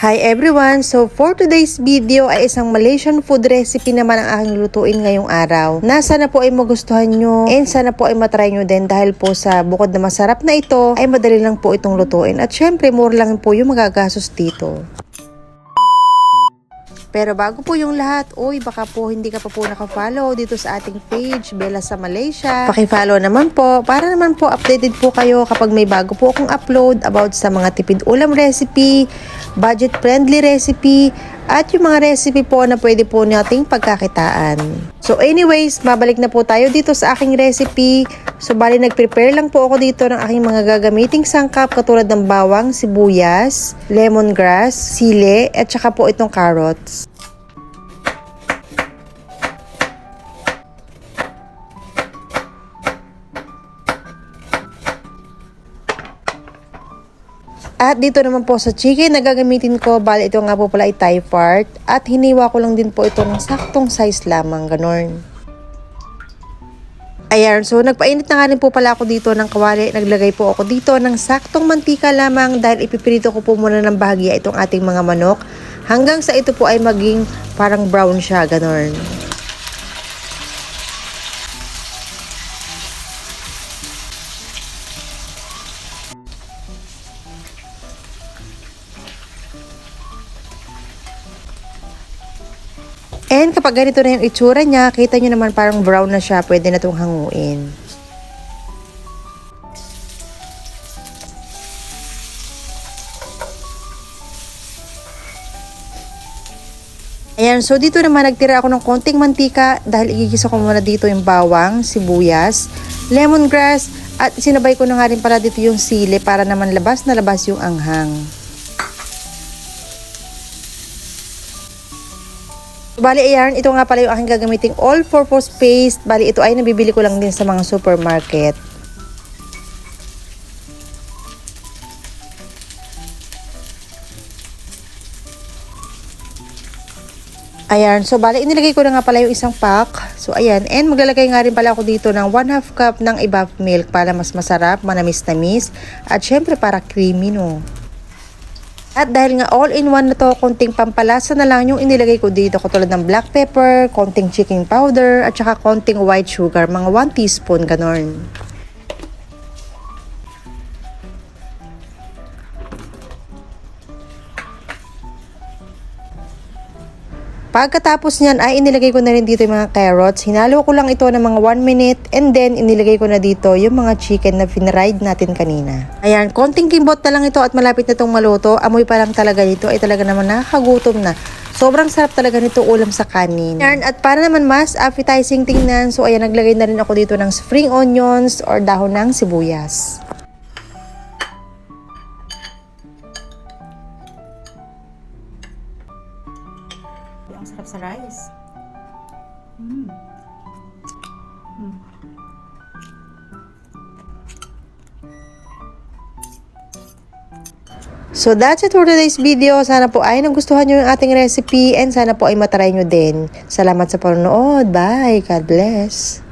Hi everyone! So for today's video ay isang Malaysian food recipe naman ang aking lutuin ngayong araw. Na sana po ay magustuhan nyo and sana po ay matry nyo din dahil po sa bukod na masarap na ito ay madali lang po itong lutuin at syempre more lang po yung magagastos dito. Pero bago po yung lahat, uy, baka po hindi ka pa po nakafollow dito sa ating page, Bella sa Malaysia. Pakifollow naman po, para naman po updated po kayo kapag may bago po akong upload about sa mga tipid ulam recipe, budget friendly recipe, at yung mga recipe po na pwede po nating pagkakitaan. So anyways, mabalik na po tayo dito sa aking recipe. So bali nag-prepare lang po ako dito ng aking mga gagamiting sangkap katulad ng bawang, sibuyas, lemongrass, sile, at saka po itong carrots. At dito naman po sa chicken na gagamitin ko, bali ito nga po pala ay Thai part. At hiniwa ko lang din po ito ng saktong size lamang, ganon. Ayan, so nagpainit na nga rin po pala ako dito ng kawali. Naglagay po ako dito ng saktong mantika lamang dahil ipipirito ko po muna ng bahagya itong ating mga manok. Hanggang sa ito po ay maging parang brown siya, ganon. And kapag ganito na yung itsura niya, kita nyo naman parang brown na siya, pwede na itong hanguin. Ayan, so dito naman nagtira ako ng konting mantika dahil igigisa ko muna dito yung bawang, sibuyas, lemongrass, at sinabay ko na nga rin pala dito yung sili para naman labas na labas yung anghang. Bali, ayan, ito nga pala yung aking gagamiting all-purpose paste. Bali, ito ay nabibili ko lang din sa mga supermarket. Ayan, so bali, inilagay ko na nga pala yung isang pack. So, ayan, and maglalagay nga rin pala ako dito ng 1 half cup ng ibaf milk para mas masarap, manamis-namis, at syempre para creamy, no. At dahil nga all-in-one na to, konting pampalasa na lang yung inilagay ko dito katulad ng black pepper, konting chicken powder, at saka konting white sugar, mga 1 teaspoon ganon. Pagkatapos niyan ay inilagay ko na rin dito yung mga carrots. Hinalo ko lang ito ng mga 1 minute and then inilagay ko na dito yung mga chicken na finride natin kanina. Ayan, konting kimbot na lang ito at malapit na itong maluto. Amoy pa lang talaga nito ay talaga naman nakakagutom na. Sobrang sarap talaga nito ulam sa kanin. Ayan, at para naman mas appetizing tingnan, so ayan, naglagay na rin ako dito ng spring onions or dahon ng sibuyas. Ang sarap sa rice. Mm. Mm. So that's it for today's video. Sana po ay nagustuhan nyo yung ating recipe and sana po ay matry nyo din. Salamat sa panonood. Bye. God bless.